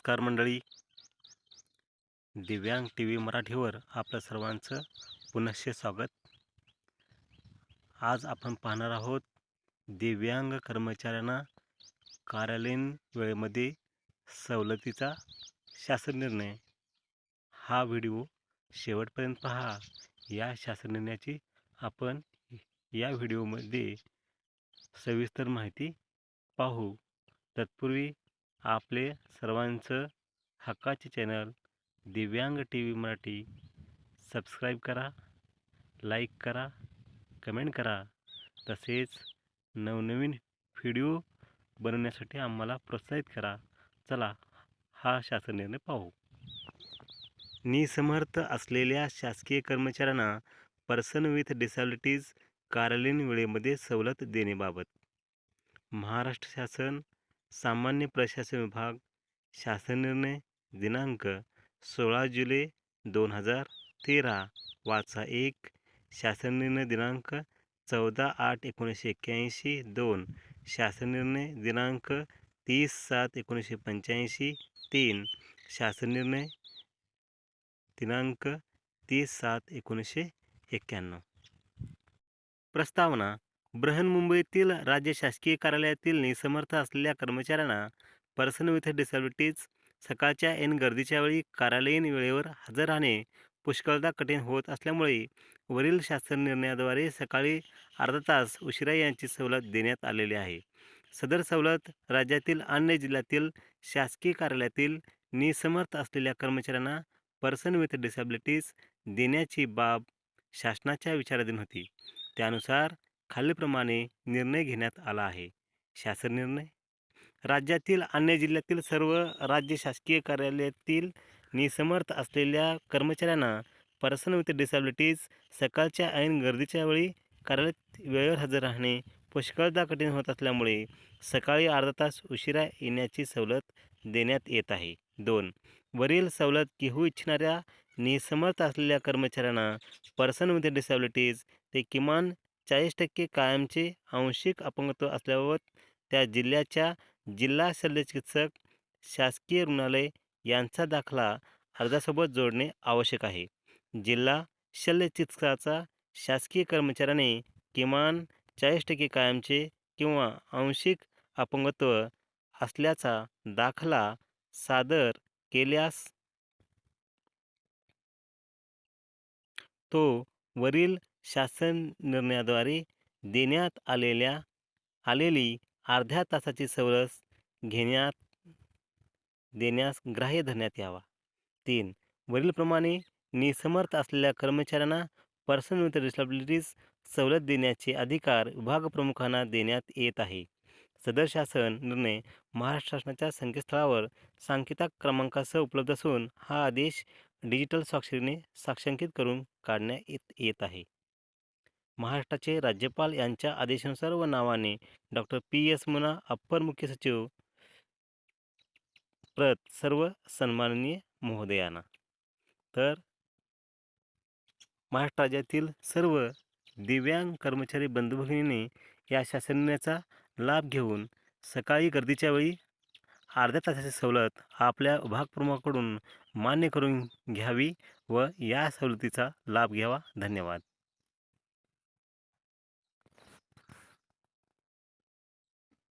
नमस्कार मंडळी. दिव्यांग टी व्ही मराठीवर आपलं सर्वांचं पुनश्च स्वागत. आज आपण पाहणार आहोत दिव्यांग कर्मचाऱ्यांना कार्यालयीन वेळेमध्ये सवलतीचा शासन निर्णय. हा व्हिडिओ शेवटपर्यंत पहा. या शासन निर्णयाची आपण या व्हिडिओमध्ये सविस्तर माहिती पाहू. तत्पूर्वी आपले सर्वांचं हक्काचे channel Divyang T V Marathi subscribe करा लाईक करा कमेंट करा. तसेच नवनवीन व्हिडिओ बनवण्यासाठी आम्हाला प्रोत्साहित करा. चला हा शासन निर्णय पाहू. निसमर्थ असलेल्या शासकीय कर्मचाऱ्यांना पर्सन विथ डिसॅबिलिटीज कार्यालयीन वेळेमध्ये सवलत देण्याबाबत महाराष्ट्र शासन सामान्य प्रशासन विभाग शासन निर्णय दिनांक सोळा जुलै दोन हजार तेरा वाचा एक शासन निर्णय दिनांक चौदा आठ एकोणीसशे एक्क्याऐंशी दोन शासन निर्णय दिनांक तीस सात एकोणीसशे पंच्याऐंशी तीन शासन निर्णय दिनांक तीस सात एकोणीसशे एक्क्याण्णव. प्रस्तावना बृहन्मुंबईतील राज्य शासकीय कार्यालयातील निसमर्थ असलेल्या कर्मचाऱ्यांना पर्सन विथ डिसॅबिलिटीज सकाळच्या ऐन गर्दीच्या वेळी कार्यालयीन वेळेवर हजर राहणे पुष्कळदा कठीण होत असल्यामुळे वरील शासन निर्णयाद्वारे सकाळी अर्धा तास उशिरा यांची सवलत देण्यात आलेली आहे. सदर सवलत राज्यातील अन्य जिल्ह्यातील शासकीय कार्यालयातील निसमर्थ असलेल्या कर्मचाऱ्यांना पर्सन विथ डिसॅबिलिटीज देण्याची बाब शासनाच्या विचाराधीन होती. त्यानुसार खालीलप्रमाणे निर्णय घेण्यात आला आहे. शासन निर्णय? राज्यातील अन्य जिल्ह्यातील सर्व राज्य शासकीय कार्यालयातील निसमर्थ असलेल्या कर्मचाऱ्यांना पर्सन विथ डिसॅबिलिटीज सकाळच्या ऐन गर्दीच्या वेळी कार्यालयात वेळेवर हजर राहणे पुष्कळदा कठीण होत असल्यामुळे सकाळी अर्धा तास उशिरा येण्याची सवलत देण्यात येत आहे. दोन वरील सवलत घेऊ इच्छिणाऱ्या निसमर्थ असलेल्या कर्मचाऱ्यांना पर्सन विथ डिसॅबिलिटीज ते किमान चाळीस टक्के कायमचे आंशिक अपंगत्व असल्याबाबत त्या जिल्ह्याच्या जिल्हा शल्यचिकित्सक शासकीय रुग्णालय यांचा दाखला अर्जासोबत जोडणे आवश्यक आहे. जिल्हा शल्यचिकित्सकाचा शासकीय कर्मचाऱ्याने किमान चाळीस टक्के कायमचे किंवा आंशिक अपंगत्व असल्याचा दाखला सादर केल्यास तो वरील शासन निर्णयाद्वारे देण्यात आलेल्या आलेली अर्ध्या तासाची सवलत घेण्यात देण्यास ग्राह्य धरण्यात यावा. तीन वरीलप्रमाणे निसमर्थ असलेल्या कर्मचाऱ्यांना पर्सनल विथ सवलत देण्याचे अधिकार विभागप्रमुखांना देण्यात येत आहे. सदर शासन निर्णय महाराष्ट्र शासनाच्या संकेतस्थळावर सांकेतिक क्रमांकासह उपलब्ध असून हा आदेश डिजिटल स्वाक्षरीने साक्षांकित करून काढण्यात येत येत आहे. महाराष्ट्राचे राज्यपाल यांच्या आदेशानुसार व नावाने doctor P S Muna upper मुख्य सचिव प्रत सर्व सन्माननीय महोदयांना. तर महाराष्ट्र राज्यातील सर्व दिव्यांग कर्मचारी बंधू भगिनींनी या शासनाचा लाभ घेऊन सकाळी गर्दीच्या वेळी अर्ध्या तासाची सवलत आपल्या विभागप्रमुखाकडून मान्य करून घ्यावी व या सवलतीचा लाभ घ्यावा. धन्यवाद.